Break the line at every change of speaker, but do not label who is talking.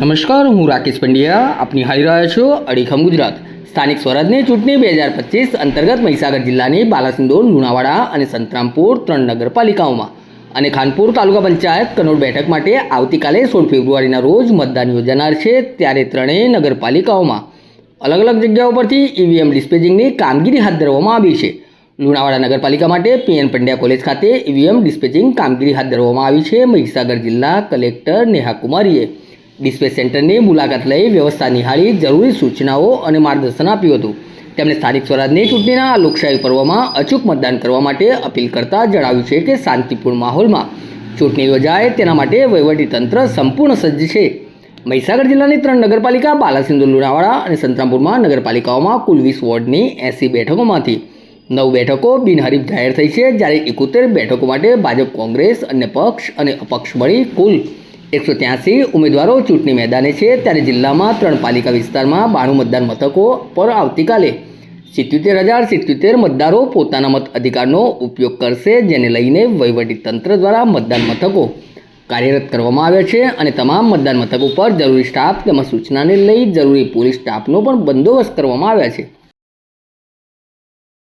નમસ્કાર, હું રાકેશ પંડ્યા. આપની હાલી રહ્યા છો અડીખમ ગુજરાત. સ્થાનિક સ્વરાજની ચૂંટણી બે હજાર પચીસ અંતર્ગત મહીસાગર જિલ્લાની બાલાસિંદોર, લુણાવાડા અને સંતરામપુર ત્રણ નગરપાલિકાઓમાં અને ખાનપુર તાલુકા પંચાયત કનોડ બેઠક માટે આવતીકાલે સોળ ફેબ્રુઆરીના રોજ મતદાન યોજાનાર છે. ત્યારે ત્રણેય નગરપાલિકાઓમાં અલગ અલગ જગ્યાઓ પરથી ઈવીએમ ડિસ્પેચિંગની કામગીરી હાથ ધરવામાં આવી છે. લુણાવાડા નગરપાલિકા માટે પીએન પંડ્યા કોલેજ ખાતે ઈવીએમ ડિસ્પેચિંગ કામગીરી હાથ ધરવામાં આવી છે. મહીસાગર જિલ્લા કલેક્ટર નેહા કુમારીએ ડિસ્પેચ સેન્ટરની મુલાકાત લઈ વ્યવસ્થા નિહાળી જરૂરી સૂચનાઓ અને માર્ગદર્શન આપ્યું હતું. તેમણે સ્થાનિક સ્વરાજની ચૂંટણીના લોકશાહી પર્વમાં અચૂક મતદાન કરવા માટે અપીલ કરતા જણાવ્યું છે કે શાંતિપૂર્ણ માહોલમાં ચૂંટણી યોજાય તેના માટે વહીવટીતંત્ર સંપૂર્ણ સજ્જ છે. મહીસાગર જિલ્લાની ત્રણ નગરપાલિકા બાલાસિંદુ લુણાવાડા અને સંતરામપુરમાં નગરપાલિકાઓમાં કુલ વીસ વોર્ડની એંસી બેઠકોમાંથી નવ બેઠકો બિનહરીફ જાહેર થઈ છે, જ્યારે એકોતેર બેઠકો માટે ભાજપ, કોંગ્રેસ, અન્ય પક્ષ અને અપક્ષ મળી કુલ એકસો ત્યાસી ઉમેદવારો ચૂંટણી મેદાને છે ત્યારે જિલ્લામાં ત્રણ પાલિકા વિસ્તારમાં બાણું મતદાન મથકો પર આવતીકાલે સિત્યોતેર હજાર સિત્યોતેર મતદારો પોતાના મત અધિકારનો ઉપયોગ કરશે, જેને લઈને વહીવટી તંત્ર દ્વારા મતદાન મથકો કાર્યરત કરવામાં આવ્યા છે અને તમામ મતદાન મથકો પર જરૂરી સ્ટાફ તેમજ સૂચનાને લઈ જરૂરી પોલીસ સ્ટાફનો પણ બંદોબસ્ત કરવામાં આવ્યા છે.